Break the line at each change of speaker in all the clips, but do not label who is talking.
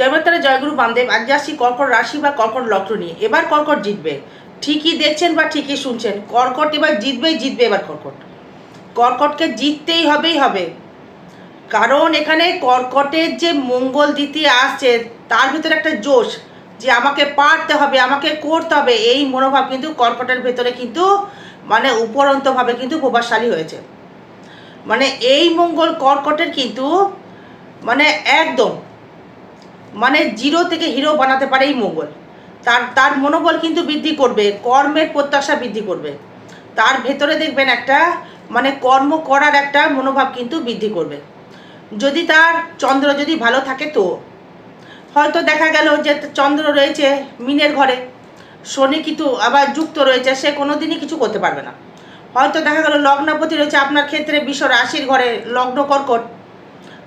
জয়মাতারা জয়গুরু বামদেব, আজ আসছি কর্কট রাশি বা কর্কট লগ্ন নিয়ে। এবার কর্কট জিতবে। ঠিকই দেখছেন বা ঠিকই শুনছেন, কর্কট এবার জিতবেই জিতবে এবার কর্কট। কর্কটকে জিততেই হবেই হবে। কারণ এখানে কর্কটের যে মঙ্গল দ্বিতীয় আসছে, তার ভিতরে একটা জোশ যে আমাকে পারতে হবে, আমাকে করতে হবে, এই মনোভাব কিন্তু কর্কটের ভেতরে কিন্তু মানে উপরন্তভাবে কিন্তু প্রভাবশালী হয়েছে। মানে এই মঙ্গল কর্কটের কিন্তু মানে একদম মানে জিরো থেকে হিরো বানাতে পারে এই মঙ্গল। তার তার মনোবল কিন্তু বৃদ্ধি করবে, কর্মের প্রত্যাশা বৃদ্ধি করবে। তার ভেতরে দেখবেন একটা মানে কর্ম করার একটা মনোভাব কিন্তু বৃদ্ধি করবে। যদি তার চন্দ্র যদি ভালো থাকে তো, হয়তো দেখা গেল যে চন্দ্র রয়েছে মিনের ঘরে, শনি কিন্তু আবার যুক্ত রয়েছে, সে কোনো দিনই কিছু করতে পারবে না। হয়তো দেখা গেল লগ্নাপতি রয়েছে আপনার ক্ষেত্রে বিশ্ব রাশির ঘরে, লগ্ন কর্কট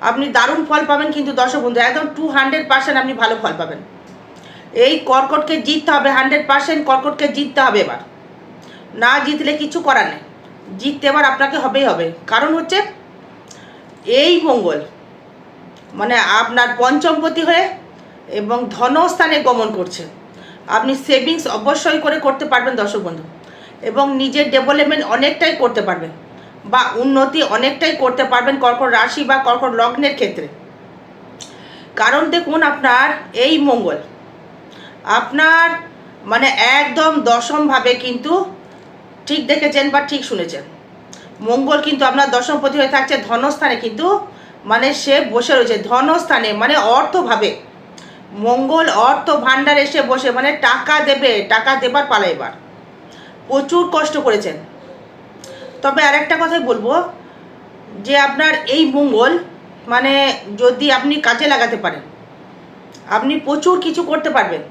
আপনি দারুণ ফল পাবেন কিন্তু দর্শক বন্ধু, একদম টু হান্ড্রেড পার্সেন্ট আপনি ভালো ফল পাবেন। এই কর্কটকে জিততে হবে হান্ড্রেড পার্সেন্ট কর্কটকে জিততে হবে এবার। না জিতলে কিছু করার নেই। জিততে এবার আপনাকে হবেই হবে। কারণ হচ্ছে, এই মঙ্গল মানে আপনার পঞ্চমপতি হয়ে এবং ধনস্থানে গমন করছে। আপনি সেভিংস অবশ্যই করে করতে পারবেন দর্শক বন্ধু। এবং নিজের ডেভেলপমেন্ট অনেকটাই করতে পারবেন। বা উন্নতি অনেকটাই করতে পারবেন কর্কট রাশি বা কর্কট লগ্নের ক্ষেত্রে। কারণ দেখুন আপনার এই মঙ্গল, আপনার মানে একদম দশমভাবে কিন্তু ঠিক দেখেছেন বা ঠিক শুনেছেন। মঙ্গল কিন্তু আপনার দশমপতি হয়ে থাকছে, ধনস্থানে কিন্তু মানে সে বসে রয়েছে, ধনস্থানে মানে অর্থভাবে। মঙ্গল অর্থ ভাণ্ডার এসে বসে মানে টাকা দেবে, টাকা দেবার পালা এবার। প্রচুর কষ্ট করেছেন। তবে আরেকটা কথাই বলব, যে আপনার এই মঙ্গল মানে যদি আপনি কাজে লাগাতে পারেন, আপনি প্রচুর কিছু করতে পারবেন।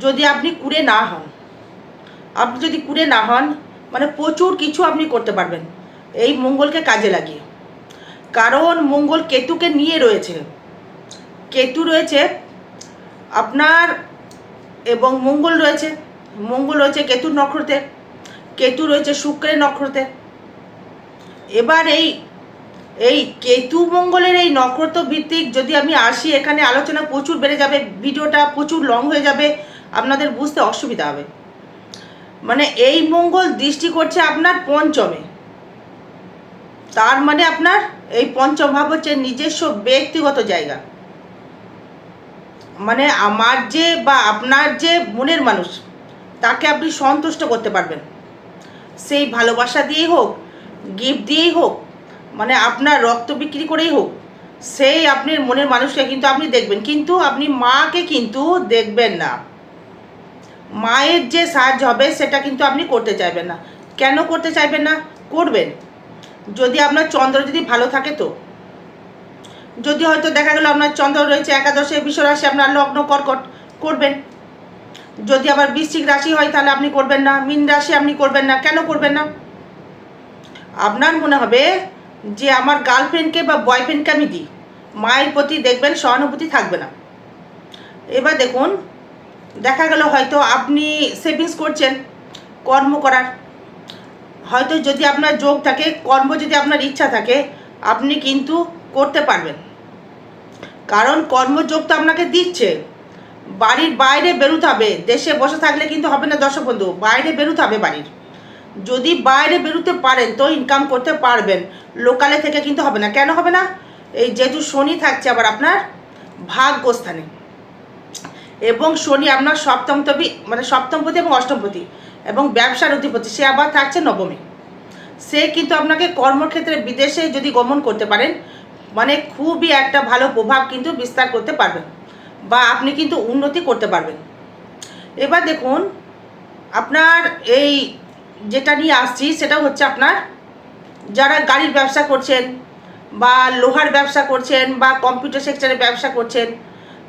যদি আপনি কুড়ে না হন, আপনি যদি কুড়ে না হন মানে প্রচুর কিছু আপনি করতে পারবেন, এই মঙ্গলকে কাজে লাগিয়ে। কারণ মঙ্গল কেতুকে নিয়ে রয়েছে। কেতু রয়েছে আপনার এবং মঙ্গল রয়েছে। মঙ্গল রয়েছে কেতুর নক্ষত্রে। কেতু রয়েছে শুক্রের নক্ষত্রে। এবার এই এই কেতু মঙ্গলের এই নক্ষত্র ভিত্তিক যদি আমি আসি, এখানে আলোচনা প্রচুর বেড়ে যাবে, ভিডিওটা প্রচুর লং হয়ে যাবে, আপনাদের বুঝতে অসুবিধা হবে। মানে এই মঙ্গল দৃষ্টি করছে আপনার পঞ্চমে। তার মানে আপনার এই পঞ্চম ভাব হচ্ছে নিজস্ব ব্যক্তিগত জায়গা। মানে আমার যে বা আপনার যে মনের মানুষ, তাকে আপনি সন্তুষ্ট করতে পারবেন। সেই ভালোবাসা দিয়েই হোক গিফট দিয়েই হোক মানে আপনার রক্ত বিক্রি করেই হোক, সেই আপনার মনের মানুষকে কিন্তু আপনি দেখবেন। কিন্তু আপনি মাকে কিন্তু দেখবেন না। মায়ের যে সাহায্য হবে সেটা কিন্তু আপনি করতে চাইবেন না। কেন করতে চাইবেন না? করবেন। যদি আপনার চন্দ্র যদি ভালো থাকে তো। যদি হয়তো দেখা গেল আপনার চন্দ্র রয়েছে, একাদশে, বিশ্বরাশি, আপনার লগ্ন কর্কট, করবেন। যদি আবার বৃশ্চিক রাশি হয়, তাহলে আপনি করবেন না। মিন রাশি আপনি করবেন না। কেন করবেন না? আপনার মনে হবে যে আমার গার্লফ্রেন্ডকে বা বয়ফ্রেন্ডকে আমি দিই। মায়ের প্রতি দেখবেন সহানুভূতি থাকবে না। এবার দেখুন, দেখা গেল হয়তো আপনি সেভিংস করছেন, কর্ম করার। হয়তো যদি আপনার যোগ থাকে, কর্ম যদি আপনার ইচ্ছা থাকে, আপনি কিন্তু করতে পারবেন। কারণ কর্মযোগ তো আপনাকে দিচ্ছে। বাড়ির বাইরে বেরোতে হবে দেশে বসে থাকলে কিন্তু হবে না দর্শক বন্ধু, বাইরে বেরোতে হবে বাড়ির। যদি বাইরে বেরোতে পারেন তো ইনকাম করতে পারবেন লোকালে থেকে কিন্তু হবে না। কেন হবে না? এই যেহেতু শনি থাকছে আবার আপনার ভাগ্যস্থানে। এবং শনি আপনার সপ্তমপতি মানে সপ্তমপতি এবং অষ্টমপতি এবং ব্যবসার অধিপতি, সে আবার থাকছে নবমী। সে কিন্তু আপনাকে কর্মক্ষেত্রে বিদেশে যদি গমন করতে পারেন মানে খুবই একটা ভালো প্রভাব কিন্তু বিস্তার করতে পারবেন। বা আপনি কিন্তু উন্নতি করতে পারবেন। এবার দেখুন, আপনার এই যেটা নিয়ে আসছি সেটা হচ্ছে আপনার যারা গাড়ির ব্যবসা করছেন বা লোহার ব্যবসা করছেন বা কম্পিউটার সেক্টরে ব্যবসা করছেন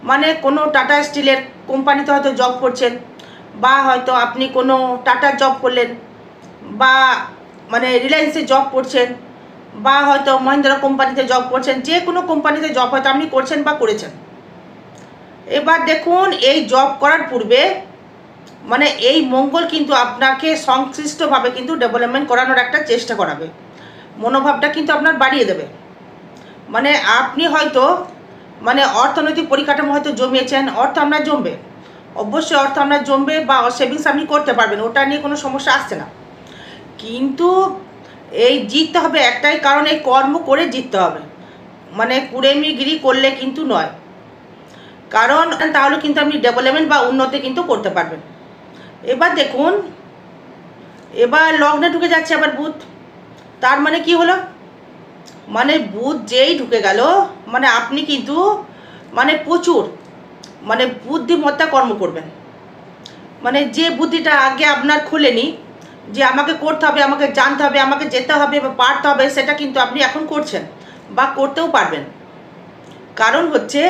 মানে কোনো টাটা স্টিলের কোম্পানিতে হয়তো জব করছেন বা হয়তো আপনি কোনো টাটা জব করলেন বা মানে রিলায়েন্সে জব করছেন বা হয়তো মহিন্দ্রা কোম্পানিতে জব করছেন, যে কোনো কোম্পানিতে জব হয়তো আপনি করছেন বা করেছেন। এবার দেখুন, এই জব করার পূর্বে মানে এই মঙ্গল কিন্তু আপনাকে সংশ্লিষ্টভাবে কিন্তু ডেভেলপমেন্ট করানোর একটা চেষ্টা করাবে। মনোভাবটা কিন্তু আপনার বাড়িয়ে দেবে। মানে আপনি হয়তো মানে অর্থনৈতিক পরিকাঠামো হয়তো জমিয়েছেন, অর্থ আপনার জমবে। অবশ্যই অর্থ আপনার জমবে বা সেভিংস আপনি করতে পারবেন, ওটা নিয়ে কোনো সমস্যা আসছে না। কিন্তু এই জিততে হবে একটাই কারণ, এই কর্ম করে জিততে হবে। মানে কুড়েমিগিরি করলে কিন্তু নয়। কারণ, তাহলে কিন্তু আপনি ডেভেলপমেন্ট বা উন্নতি কিন্তু করতে পারবেন। এবার দেখুন, এবার লগ্নে ঢুকে যাচ্ছে আবার বুধ। তার মানে কি হলো? মানে বুধ যেই ঢুকে গেল মানে আপনি কিন্তু মানে প্রচুর মানে বুদ্ধিমত্তা কর্ম করবেন। মানে যে বুদ্ধিটা আগে আপনার খুলেনি, যে আমাকে করতে হবে, আমাকে জানতে হবে, আমাকে যেতে হবে বা পারতে হবে, সেটা কিন্তু আপনি এখন করছেন বা করতেও পারবেন। কারণ হচ্ছে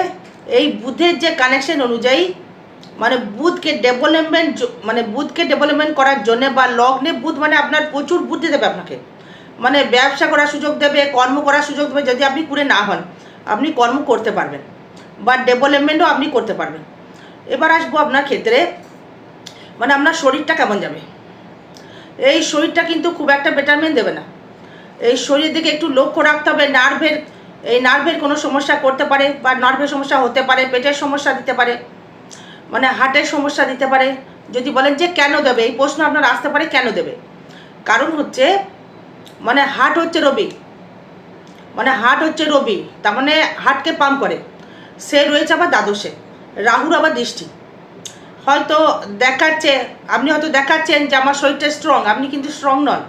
এই বুধের যে কানেকশন অনুযায়ী মানে বুধকে ডেভেলপমেন্ট মানে বুধকে ডেভেলপমেন্ট করার জন্য বা লগ্নে বুধ মানে আপনার প্রচুর বুদ্ধি দেবে আপনাকে। মানে ব্যবসা করার সুযোগ দেবে, কর্ম করার সুযোগ দেবে, যদি আপনি করে না হন, আপনি কর্ম করতে পারবেন বা ডেভেলপমেন্টও আপনি করতে পারবেন। এবার আসব আপনার ক্ষেত্রে মানে আপনার শরীরটা কেমন যাবে? এই শরীরটা কিন্তু খুব একটা বেটারমেন্ট দেবে না। এই শরীরের দিকে একটু লক্ষ্য রাখতে হবে নার্ভের এই নার্ভের কোনো সমস্যা করতে পারে বা নার্ভের সমস্যা হতে পারে, পেটের সমস্যা দিতে পারে মানে হার্টের সমস্যা দিতে পারে। যদি বলেন যে কেন দেবে, এই প্রশ্ন আপনার আসতে পারে কেন দেবে? কারণ হচ্ছে মানে হার্ট হচ্ছে রবি মানে হার্ট হচ্ছে রবি তার মানে হার্টকে পাম্প করে। সে রয়েছে আবার দ্বাদশে, রাহুর আবার দৃষ্টি। হয়তো দেখাচ্ছে, আপনি হয়তো দেখাচ্ছেন যে আমার শরীরটা স্ট্রং আপনি কিন্তু স্ট্রং নন।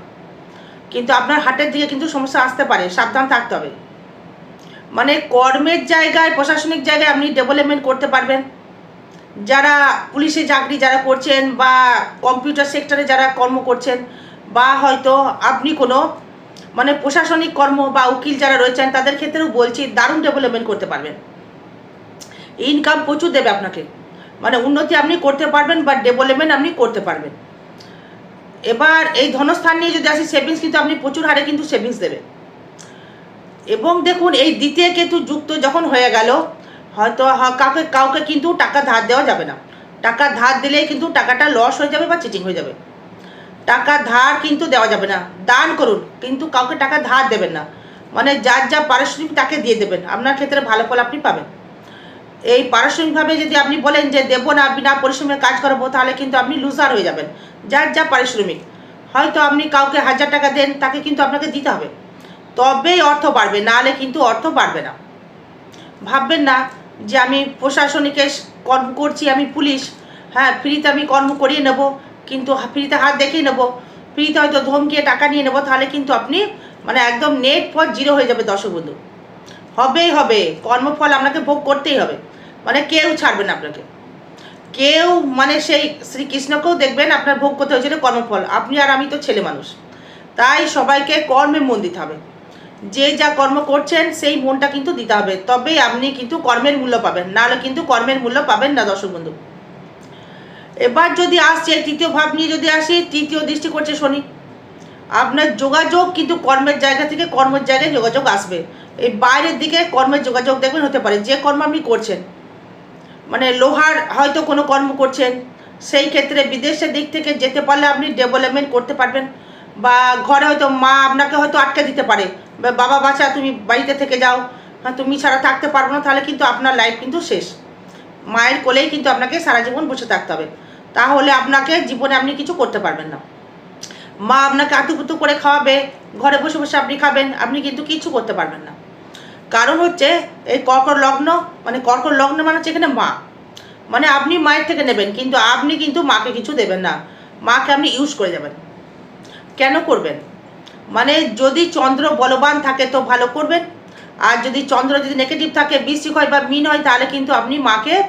কিন্তু আপনার হার্টের দিকে কিন্তু সমস্যা আসতে পারে, সাবধান থাকতে হবে। মানে কর্মের জায়গায়, প্রশাসনিক জায়গায় আপনি ডেভেলপমেন্ট করতে পারবেন। যারা পুলিশে চাকরি যারা করছেন বা কম্পিউটার সেক্টরে যারা কর্ম করছেন, বা হয়তো আপনি কোনো মানে প্রশাসনিক কর্ম বা উকিল যারা রয়েছেন, তাদের ক্ষেত্রেও বলছি, দারুণ ডেভেলপমেন্ট করতে পারবেন। ইনকাম প্রচুর দেবে আপনাকে। মানে উন্নতি আপনি করতে পারবেন বা ডেভেলপমেন্ট আপনি করতে পারবেন। এবার এই ধনস্থান নিয়ে যদি আসি সেভিংস কিন্তু আপনি প্রচুর হারে কিন্তু সেভিংস দেবে। এবং দেখুন, এই দ্বিতীয় কেতু যুক্ত যখন হয়ে গেল, হয়তো কাউকে কাউকে কিন্তু টাকা ধার দেওয়া যাবে না। টাকা ধার দিলে কিন্তু টাকাটা লস হয়ে যাবে বা চিটিং হয়ে যাবে। টাকা ধার কিন্তু দেওয়া যাবে না। দান করুন, কিন্তু কাউকে টাকা ধার দেবেন না। মানে যার যা পারিশ্রমিক তাকে দিয়ে দেবেন। আপনার ক্ষেত্রে ভালো ফল আপনি পাবেন। এই পারিশ্রমিকভাবে যদি আপনি বলেন যে, দেবো না বিনা পরিশ্রমে কাজ করব, তাহলে কিন্তু আপনি লুজার হয়ে যাবেন। যার যা পারিশ্রমিক। হয়তো আপনি কাউকে হাজার টাকা দেন, তাকে কিন্তু আপনাকে দিতে হবে। তবেই অর্থ বাড়বে, নাহলে কিন্তু অর্থ বাড়বে না। ভাববেন না যে আমি প্রশাসনিকে কর্ম করছি, আমি পুলিশ। হ্যাঁ ফ্রিতে আমি কর্ম করিয়ে নেব, কিন্তু ফ্রিতে হাত দেখিয়ে নেব। ফ্রিতে হয়তো ধমকিয়ে টাকা নিয়ে নেব, তাহলে কিন্তু আপনি মানে একদম নেট পর জিরো হয়ে যাবে দর্শক হবেই হবে, কর্মফল আপনাকে ভোগ করতেই হবে। মানে কেউ ছাড়বে না আপনাকে। কেউ মানে সেই শ্রীকৃষ্ণকেও দেখবেন আপনার ভোগ করতে হয়েছিল কর্মফল। আপনি আর আমি তো ছেলে মানুষ। তাই সবাইকে কর্মে মন দিতে হবে। যে যা কর্ম করছেন, সেই মনটা কিন্তু দিতে হবে। তবেই আপনি কিন্তু কর্মের মূল্য পাবেন, নাহলে কিন্তু কর্মের মূল্য পাবেন না, দর্শক বন্ধু। এবার যদি আসছে, তৃতীয় ভাব নিয়ে যদি আসি, তৃতীয় দৃষ্টি করছে শনি। আপনার যোগাযোগ কিন্তু কর্মের জায়গা থেকে কর্মের জায়গায় যোগাযোগ আসবে। এই বাইরের দিকে কর্মের যোগাযোগ দেখবেন হতে পারে, যে কর্ম আপনি করছেন। মানে লোহার হয়তো কোনো কর্ম করছেন, সেই ক্ষেত্রে বিদেশের দিক থেকে যেতে পারলে আপনি ডেভেলপমেন্ট করতে পারবেন। বা ঘরে হয়তো মা আপনাকে হয়তো আটকে দিতে পারে। বাবা বাচ্চা তুমি বাড়িতে থেকে যাও। হ্যাঁ তুমি ছাড়া থাকতে পারব না, তাহলে কিন্তু আপনার লাইফ কিন্তু শেষ। মায়ের কোলেই কিন্তু আপনাকে সারা জীবন বসে থাকতে হবে। তাহলে আপনাকে জীবনে আপনি কিছু করতে পারবেন না। মা আপনাকে আতুপুতু করে খাওয়াবে, ঘরে বসে বসে আপনি খাবেন, আপনি কিন্তু কিছু করতে পারবেন না। কারণ হচ্ছে, এই কর্কর লগ্ন মানে কর্কর লগ্ন মানে হচ্ছে এখানে মা। মানে আপনি মায়ের থেকে নেবেন, কিন্তু আপনি কিন্তু মাকে কিছু দেবেন না। মাকে আপনি ইউজ করে যাবেন। কেন করবেন? মানে যদি চন্দ্র বলবান থাকে তো ভালো করবেন। আর যদি চন্দ্র যদি নেগেটিভ থাকে, বৃশ্চিক হয় বা মিন হয়, তাহলে কিন্তু আপনি মাকে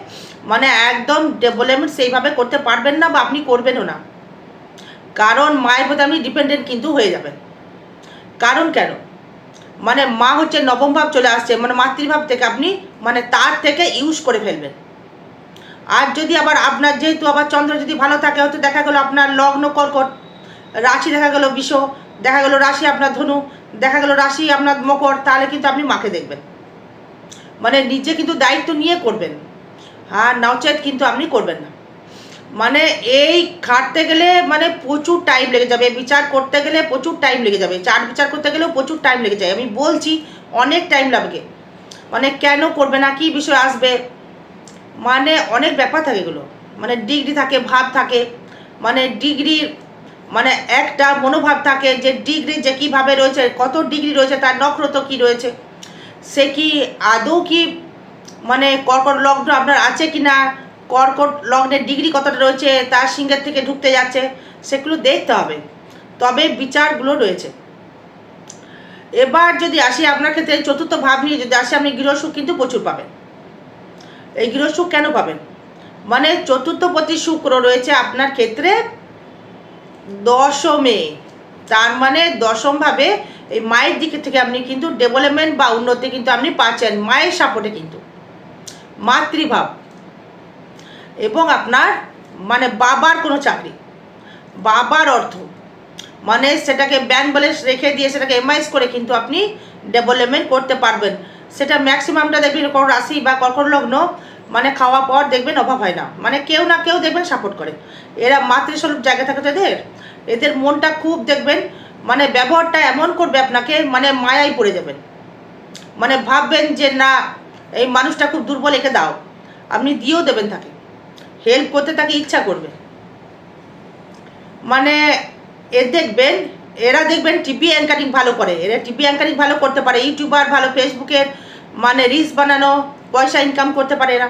মানে একদম ডেভেলপমেন্ট সেইভাবে করতে পারবেন না বা আপনি করবেনও না। কারণ মায়ের প্রতি আপনি ডিপেন্ডেন্ট কিন্তু হয়ে যাবেন। কারণ কেন? মানে মা হচ্ছে নবম ভাব চলে আসছে মানে মাতৃভাব থেকে আপনি মানে তার থেকে ইউজ করে ফেলবেন। আর যদি আবার আপনার যেহেতু আবার চন্দ্র যদি ভালো থাকে, হয়তো দেখা গেলো আপনার লগ্ন কর্কট, রাশি দেখা গেলো বিষ দেখা গেলো রাশি আপনার ধনু, দেখা গেলো রাশি আপনার মকর, তাহলে কিন্তু আপনি মাকে দেখবেন। মানে নিজে কিন্তু দায়িত্ব নিয়ে করবেন। হ্যাঁ নচেত কিন্তু আপনি করবেন না। মানে এই খাটতে গেলে মানে প্রচুর টাইম লেগে যাবে, বিচার করতে গেলে প্রচুর টাইম লেগে যাবে, চার বিচার করতে গেলেও প্রচুর টাইম লেগে যায়। আমি বলছি, অনেক টাইম লাগবে। মানে কেন করবে না, কি বিষয় আসবে? মানে অনেক ব্যাপার থাকে এগুলো। মানে ডিগ্রি থাকে, ভাব থাকে। মানে ডিগ্রির মানে একটা মনোভাব থাকে যে ডিগ্রি যে কীভাবে রয়েছে, কত ডিগ্রি রয়েছে, তার নক্ষত্র কী রয়েছে? সে কি আদৌ কি মানে কর্কট লগ্ন আপনার আছে কি না কর্কট লগ্নের ডিগ্রি কতটা রয়েছে? তার সিংহের থেকে ঢুকতে যাচ্ছে, সেগুলো দেখতে হবে। তবে বিচারগুলো রয়েছে। এবার যদি আসি আপনার ক্ষেত্রে চতুর্থ ভাব নিয়ে যদি আসি আপনি গৃহসুখ কিন্তু প্রচুর পাবেন। এই গৃহসুখ কেন পাবেন? মানে চতুর্থপতি শুক্র রয়েছে আপনার ক্ষেত্রে দশমে। তার মানে দশমভাবে এই মায়ের দিক থেকে আপনি কিন্তু ডেভেলপমেন্ট বা উন্নতি কিন্তু আপনি পাচ্ছেন, মায়ের সাপোর্টে কিন্তু। মাতৃভাব। এবং আপনার মানে বাবার কোনো চাকরি। বাবার অর্থ। মানে সেটাকে ব্যাংক ব্যালেন্স রেখে দিয়ে সেটাকে এমআইএস করে কিন্তু আপনি ডেভেলপমেন্ট করতে পারবেন। সেটা ম্যাক্সিমামটা দেখবেন কোনো রাশি বা কর্কট লগ্ন। মানে খাওয়া পর দেখবেন অভাব হয় না। মানে কেউ না কেউ দেখবেন সাপোর্ট করে। এরা মাতৃস্বরূপ জায়গা থাকে তো এদের? এদের মনটা খুব দেখবেন মানে ব্যবহারটা এমন করবে আপনাকে মানে মায়াই পড়ে যাবেন। মানে ভাববেন যে না, এই মানুষটা খুব দুর্বল, একে দাও। আপনি দিয়েও দেবেন তাকে। হেল্প করতে তাকে ইচ্ছা করবে। মানে এ দেখবেন, এরা দেখবেন টিভি অ্যাঙ্কারিং ভালো করে। এরা টিভি অ্যাঙ্কারিং ভালো করতে পারে। ইউটিউবার ভালো ফেসবুকের মানে রিলস বানানো। পয়সা ইনকাম করতে পারে এরা।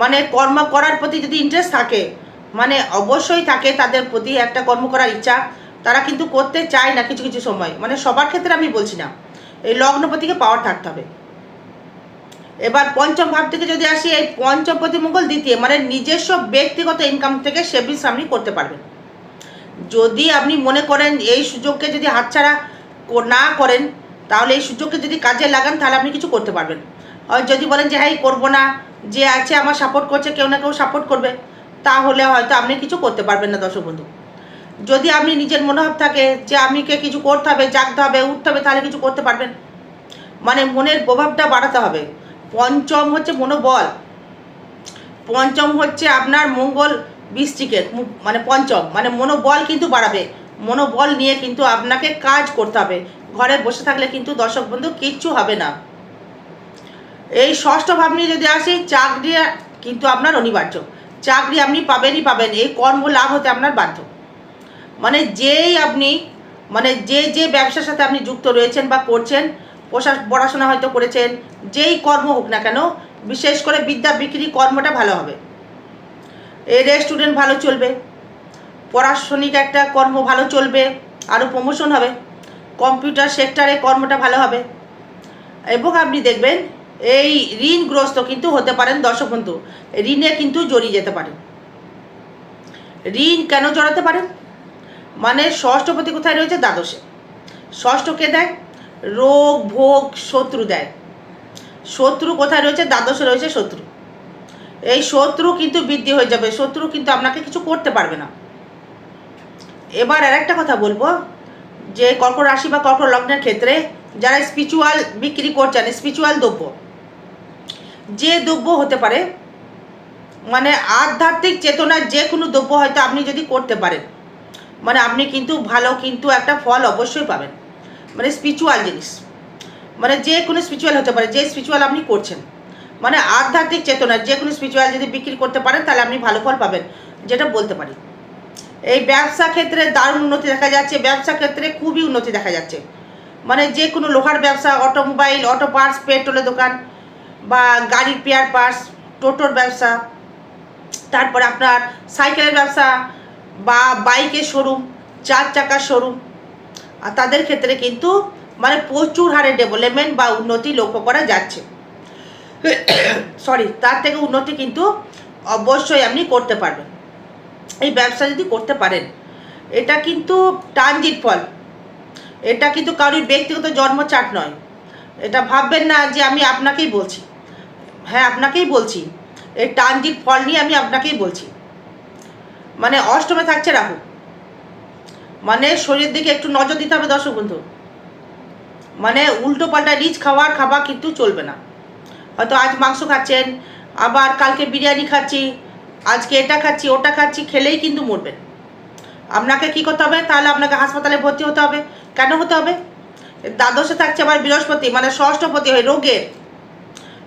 মানে কর্ম করার প্রতি যদি ইন্টারেস্ট থাকে মানে অবশ্যই থাকে তাদের প্রতি একটা কর্ম করার ইচ্ছা। তারা কিন্তু করতে চায় না কিছু কিছু সময়। মানে সবার ক্ষেত্রে আমি বলছি না, এই লগ্নপতিকে পাওয়ার থাকতে হবে। এবার পঞ্চম ভাব থেকে যদি আসি, এই পঞ্চমপতি মঙ্গল দ্বিতীয় মানে নিজস্ব ব্যক্তিগত ইনকাম থেকে সেভিংস আপনি করতে পারবেন। যদি আপনি মনে করেন এই সুযোগকে যদি হাতছাড়া না করেন তাহলে এই সুযোগকে যদি কাজে লাগান, তাহলে আপনি কিছু করতে পারবেন। যদি বলেন যে হ্যাঁ করব না, যে আছে আমার সাপোর্ট করছে, কেউ না কেউ সাপোর্ট করবে, তাহলে হয়তো আপনি কিছু করতে পারবেন না, দর্শক বন্ধু। যদি আপনি নিজের মনোভাব থাকে যে আমিকে কিছু করতে হবে, জাগতে হবে, উঠতে হবে, তাহলে কিছু করতে পারবেন। মানে মনের প্রভাবটা বাড়াতে হবে। পঞ্চম হচ্ছে মনোবল। পঞ্চম হচ্ছে আপনার মঙ্গল বৃষ্টিকের মানে পঞ্চম। মানে মনোবল কিন্তু বাড়াবে। মনোবল নিয়ে কিন্তু আপনাকে কাজ করতে হবে। ঘরে বসে থাকলে কিন্তু দর্শক বন্ধু কিচ্ছু হবে না। এই ষষ্ঠ ভাব নিয়ে যদি আসি, চাকরি কিন্তু আপনার অনিবার্য। চাকরি আপনি পাবেনই পাবেন, এই কর্ম লাভ হতে আপনার বাধ্য। মানে যেই আপনি মানে যে যে ব্যবসার সাথে আপনি যুক্ত রয়েছেন বা করছেন, পোশাক পড়াশোনা হয়তো করেছেন, যেই কর্ম হোক না কেন, বিশেষ করে বিদ্যা বিক্রি কর্মটা ভালো হবে। এই রেস্টুরেন্ট ভালো চলবে, পড়াশনিক একটা কর্ম ভালো চলবে আরও প্রমোশন হবে। কম্পিউটার সেক্টরে কর্মটা ভালো হবে। এবং আপনি দেখবেন, এই ঋণগ্রস্ত কিন্তু হতে পারেন দর্শক বন্ধু, ঋণে কিন্তু জড়িয়ে যেতে পারেন ঋণ কেন জড়াতে পারেন মানে ষষ্ঠপতি কোথায় রয়েছে? দ্বাদশে। ষষ্ঠকে দেয়? রোগ, ভোগ, শত্রু দেয়। শত্রু কোথায় রয়েছে? দ্বাদশে রয়েছে শত্রু। এই শত্রু কিন্তু বৃদ্ধি হয়ে যাবে। শত্রু কিন্তু আপনাকে কিছু করতে পারবে না। এবার আর একটা কথা বলব। যে কর্কট রাশি বা কর্কট লগ্নের ক্ষেত্রে যারা স্পিরিচুয়াল বিক্রি করছেন স্পিরিচুয়াল দ্রব্য, যে দ্রব্য হতে পারে মানে আধ্যাত্মিক চেতনার যে কোনো দ্রব্য হয়তো আপনি যদি করতে পারেন মানে আপনি কিন্তু ভালো কিন্তু একটা ফল অবশ্যই পাবেন মানে স্পিরিচুয়াল জিনিস মানে যে কোনো স্পিরিচুয়াল হতে পারে, যে স্পিরিচুয়াল আপনি করছেন মানে আধ্যাত্মিক চেতনার যে কোনো স্পিরিচুয়াল যদি বিক্রি করতে পারেন, তাহলে আপনি ভালো ফল পাবেন, যেটা বলতে পারি। এই ব্যবসা ক্ষেত্রে দারুণ উন্নতি দেখা যাচ্ছে, ব্যবসা ক্ষেত্রে খুবই উন্নতি দেখা যাচ্ছে। মানে যে কোনো লোহার ব্যবসা, অটোমোবাইল, অটো পার্টস, পেট্রোলের দোকান বা গাড়ির পেয়ার পার্টস, টোটোর ব্যবসা, তারপরে আপনার সাইকেলের ব্যবসা বা বাইকের শোরুম, চার চাকার শোরুম। আর তাদের ক্ষেত্রে কিন্তু মানে প্রচুর হারে ডেভেলপমেন্ট বা উন্নতি লক্ষ্য করা যাচ্ছে। সরি তার থেকে উন্নতি কিন্তু অবশ্যই আপনি করতে পারবেন। এই ব্যবসা যদি করতে পারেন, এটা কিন্তু ট্রানজিট ফল। এটা কিন্তু কারোর ব্যক্তিগত জন্মচাট নয়। এটা ভাববেন না যে আমি আপনাকেই বলছি। হ্যাঁ আপনাকেই বলছি। এই ট্রানজিট ফল নিয়ে আমি আপনাকেই বলছি। মানে অষ্টমে থাকছে রাহু। মানে শরীরের দিকে একটু নজর দিতে হবে দর্শক বন্ধু। মানে উল্টো পাল্টা রিচ খাওয়ার খাবার কিন্তু চলবে না। হয়তো আজ মাংস খাচ্ছেন, আবার কালকে বিরিয়ানি খাচ্ছি আজকে এটা খাচ্ছি, ওটা খাচ্ছি, খেলেই কিন্তু মরবেন আপনাকে কি করতে হবে? তাহলে আপনাকে হাসপাতালে ভর্তি হতে হবে। কেন হতে হবে? দ্বাদশে থাকছে আবার বৃহস্পতি মানে ষষ্ঠপতি হয় রোগের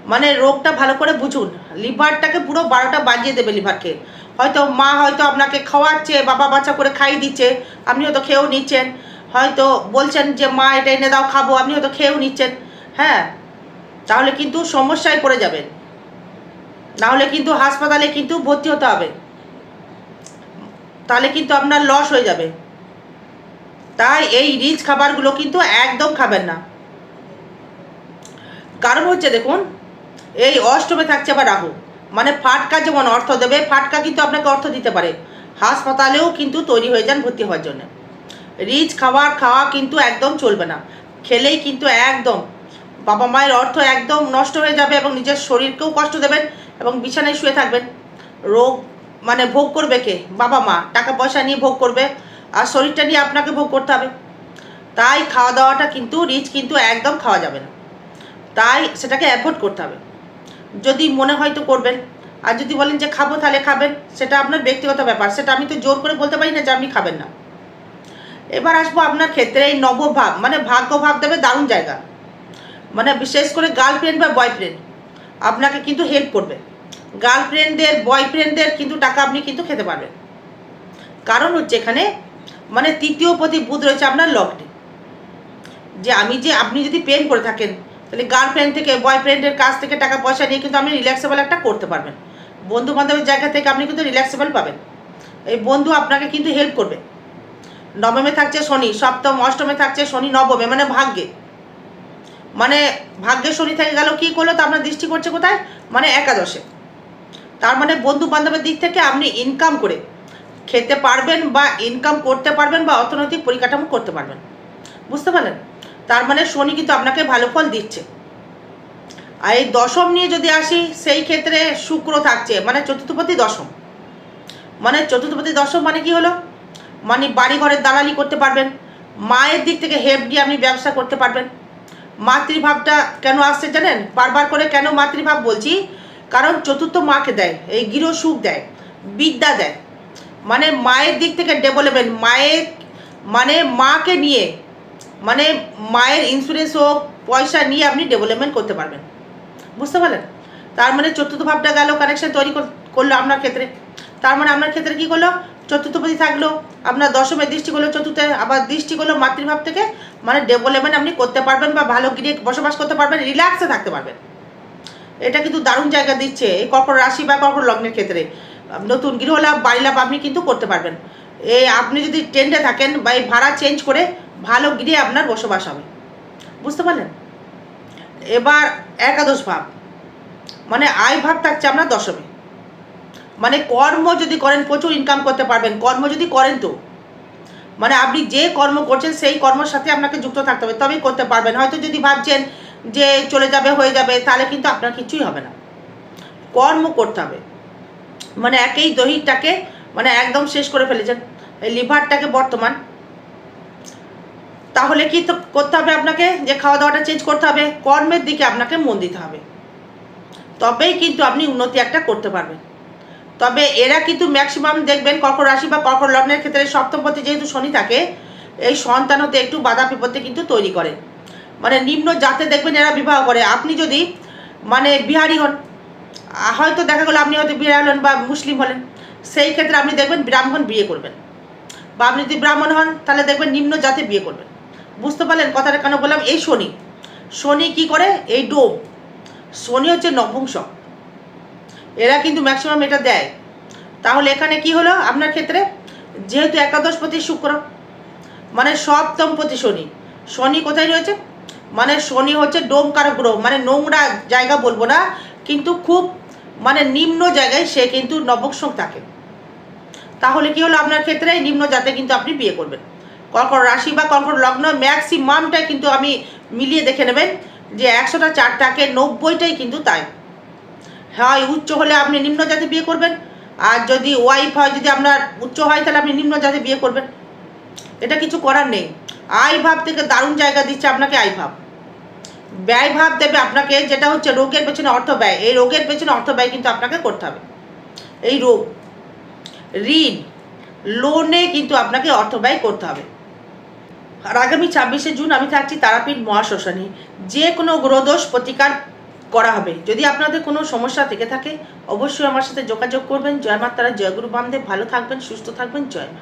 মানে রোগটা ভালো করে বুঝুন। লিভারটাকে পুরো বারোটা বাজিয়ে দেবে লিভারকে। হয়তো মা হয়তো আপনাকে খাওয়াচ্ছে, বাবা বাচ্চা করে খাইয়ে দিচ্ছে আপনি হয়তো খেয়েও নিচ্ছেন। হয়তো বলছেন যে, মা, এটা এনে দাও, খাব। আপনি হয়তো খেয়েও নিচ্ছেন। হ্যাঁ তাহলে কিন্তু সমস্যায় পড়ে যাবেন। নাহলে কিন্তু হাসপাতালে কিন্তু ভর্তি হতে হবে। তাহলে কিন্তু আপনার লস হয়ে যাবে। তাই এই রিচ খাবারগুলো কিন্তু একদম খাবেন না। কারণ হচ্ছে দেখুন, এই অষ্টমে থাকছে আবার রাহু। মানে ফাটকা যেমন অর্থ দেবে, ফাটকা কিন্তু আপনাকে অর্থ দিতে পারে। হাসপাতালেও কিন্তু তৈরি হয়ে যান ভর্তি হওয়ার জন্য। রিচ খাবার খাওয়া কিন্তু একদম চলবে না। খেলেই কিন্তু একদম বাবা মায়ের অর্থ একদম নষ্ট হয়ে যাবে এবং নিজের শরীরকেও কষ্ট দেবেন। এবং বিছানায় শুয়ে থাকবেন। রোগ মানে ভোগ করবে কে? বাবা মা। টাকা পয়সা নিয়ে ভোগ করবে। আর শরীরটা নিয়ে আপনাকে ভোগ করতে হবে। তাই খাওয়া দাওয়াটা কিন্তু রিচ কিন্তু একদম খাওয়া যাবে না। তাই সেটাকে অ্যাভয়েড করতে হবে। যদি মনে হয় তো করবেন। আর যদি বলেন যে খাব তাহলে খাবেন। সেটা আপনার ব্যক্তিগত ব্যাপার। সেটা আমি তো জোর করে বলতে পারি না যে আপনি খাবেন না। এবার আসব আপনার ক্ষেত্রে এই নবভাব। মানে ভাগ্য ভাব দেবে দারুণ জায়গা। মানে বিশেষ করে গার্লফ্রেন্ড বা বয়ফ্রেন্ড আপনাকে কিন্তু হেল্প করবে। গার্লফ্রেন্ডদের বয়ফ্রেন্ডদের কিন্তু টাকা আপনি কিন্তু খেতে পারবেন। কারণ হচ্ছে এখানে মানে তৃতীয় প্রতি বুধ রয়েছে আপনার লগ্নে। যে আমি যে আপনি যদি প্রেম করে থাকেন, তাহলে গার্লফ্রেন্ড থেকে বয়ফ্রেন্ডের কাছ থেকে টাকা পয়সা নিয়ে কিন্তু আপনি রিল্যাক্সেবল একটা করতে পারবেন। বন্ধু বান্ধবের জায়গা থেকে আপনি কিন্তু রিল্যাক্সেবল পাবেন। এই বন্ধু আপনাকে কিন্তু হেল্প করবে। নবমে থাকছে শনি, সপ্তম, অষ্টমে থাকছে শনি, নবমে মানে ভাগ্যে। মানে ভাগ্যে শনি থেকে গেল, কি করল? তো আপনার দৃষ্টি করছে কোথায়? মানে একাদশে। তার মানে বন্ধু বান্ধবের দিক থেকে আপনি ইনকাম করে খেতে পারবেন বা ইনকাম করতে পারবেন বা অর্থনৈতিক পরিকাঠামো করতে পারবেন। বুঝতে পারলেন? তার মানে শনি কিন্তু আপনাকে ভালো ফল দিচ্ছে। আর এই দশম নিয়ে যদি আসি, সেই ক্ষেত্রে শুক্র থাকছে মানে চতুর্থপতি দশম। মানে চতুর্থপতি দশম মানে কি হলো? মানে বাড়ি ঘরের দালালি করতে পারবেন, মায়ের দিক থেকে হেল্প দিয়ে আপনি ব্যবসা করতে পারবেন। মাতৃভাবটা কেন আসছে জানেন? বারবার করে কেন মাতৃভাব বলছি? কারণ চতুর্থ মাকে দেয়, এই গৃহ সুখ দেয়, বিদ্যা দেয়। মানে মায়ের দিক থেকে ডেভেলপমেন্ট মায়ের মানে মাকে নিয়ে মানে মায়ের ইন্স্যুরেন্স হোক, পয়সা নিয়ে আপনি ডেভেলপমেন্ট করতে পারবেন। বুঝতে পারলেন? তার মানে চতুর্থ ভাবটা গেল কানেকশন তৈরি কর- করল আপনার ক্ষেত্রে। তার মানে আপনার ক্ষেত্রে কি করল? চতুর্থপতি থাকল, আপনার দশমের দৃষ্টি করল, চতুর্থে আবার দৃষ্টি করল মাতৃভাব থেকে মানে ডেভেলপমেন্ট আপনি করতে পারবেন বা ভালো গিরে বসবাস করতে পারবেন রিল্যাক্সে থাকতে পারবেন। এটা কিন্তু দারুণ জায়গা দিচ্ছে, এই কর্কট রাশি বা কর্কট লগ্নের ক্ষেত্রে। নতুন গৃহলাভ বাড়ি লাভ আপনি কিন্তু করতে পারবেন। এই আপনি যদি টেন্টে থাকেন বা এই ভাড়া চেঞ্জ করে ভালো গৃহে আপনার বসবাস হবে। বুঝতে পারলেন? এবার একাদশ ভাব মানে আয় ভাব থাকছে আপনার দশমে। মানে কর্ম যদি করেন, প্রচুর ইনকাম করতে পারবেন। কর্ম যদি করেন তো। মানে আপনি যে কর্ম করছেন, সেই কর্মের সাথে আপনাকে যুক্ত থাকতে হবে, তবেই করতে পারবেন। হয়তো যদি ভাবছেন যে চলে যাবে, হয়ে যাবে, তাহলে কিন্তু আপনার কিছুই হবে না। কর্ম করতে হবে। মানে একেই দহিটাকে মানে একদম শেষ করে ফেলেছেন। লিভারটাকে বর্তমান। তাহলে কি করতে হবে আপনাকে? যে খাওয়া দাওয়াটা চেঞ্জ করতে হবে, কর্মের দিকে আপনাকে মন দিতে হবে। তবেই কিন্তু আপনি উন্নতি একটা করতে পারবেন। তবে এরা কিন্তু ম্যাক্সিমাম দেখবেন কর্কট রাশি বা কর্কট লগ্নের ক্ষেত্রে সপ্তমপতি যেহেতু শনি থাকে, এই সন্তান হতে একটু বাধা বিপত্তি কিন্তু তৈরি করে। মানে নিম্ন জাতে দেখবেন এরা বিবাহ করে। আপনি যদি মানে বিহারি হন হয়তো দেখা গেলো আপনি হয়তো বিহারি হলেন বা মুসলিম হলেন, সেই ক্ষেত্রে আপনি দেখবেন ব্রাহ্মণ বিয়ে করবেন। বা আপনি যদি ব্রাহ্মণ হন, তাহলে দেখবেন নিম্ন জাতে বিয়ে করবেন। বুঝতে পারলেন কথাটা কেন বললাম? এই শনি। শনি কি করে? এই ডোম। শনি হচ্ছে নপুংসক এরা কিন্তু ম্যাক্সিমাম এটা দেয়। তাহলে এখানে কি হলো? আপনার ক্ষেত্রে যেহেতু একাদশ একাদশপতি শুক্র মানে সপ্তম সপ্তমপতি শনি শনি কোথায় রয়েছে? মানে শনি হচ্ছে ডোমকার গ্রহ মানে নোংরা জায়গা বলব না, কিন্তু খুব মানে নিম্ন জায়গায় সে কিন্তু নবংশক থাকে। তাহলে কি হলো? আপনার ক্ষেত্রে নিম্ন জাতে কিন্তু আপনি বিয়ে করবেন। কর্কট রাশি বা কর্কট লগ্ন ম্যাক্সিমামটাই কিন্তু আমি মিলিয়ে দেখে নেবেন যে একশোটা চারটাকে নব্বইটাই কিন্তু তাই। হয় উচ্চ হলে আপনি নিম্ন জাতে বিয়ে করবেন। আর যদি ওয়াইফ হয়, যদি আপনার উচ্চ হয়, তাহলে আপনি নিম্ন জাতে বিয়ে করবেন। এটা কিছু করার নেই। আয় ভাব থেকে দারুণ জায়গা দিচ্ছে আপনাকে আয় ভাব। ব্যয় ভাব দেবে আপনাকে, যেটা হচ্ছে রোগের পেছনে অর্থ ব্যয়। এই রোগের পেছনে অর্থ ব্যয় কিন্তু আপনাকে করতে হবে। এই রোগ, ঋণ, লোনে কিন্তু আপনাকে অর্থ ব্যয় করতে হবে। আর আগামী ছাব্বিশে জুন আমি থাকছি তারাপীঠ মহাশ্মশানী। যে কোনো গ্রহদোষ প্রতিকার করা হবে। যদি আপনাদের কোনো সমস্যা থেকে থাকে, অবশ্যই আমার সাথে যোগাযোগ করবেন। জয় মাতারা জয়গুরু বামদেব। ভালো থাকবেন, সুস্থ থাকবেন। জয় মা।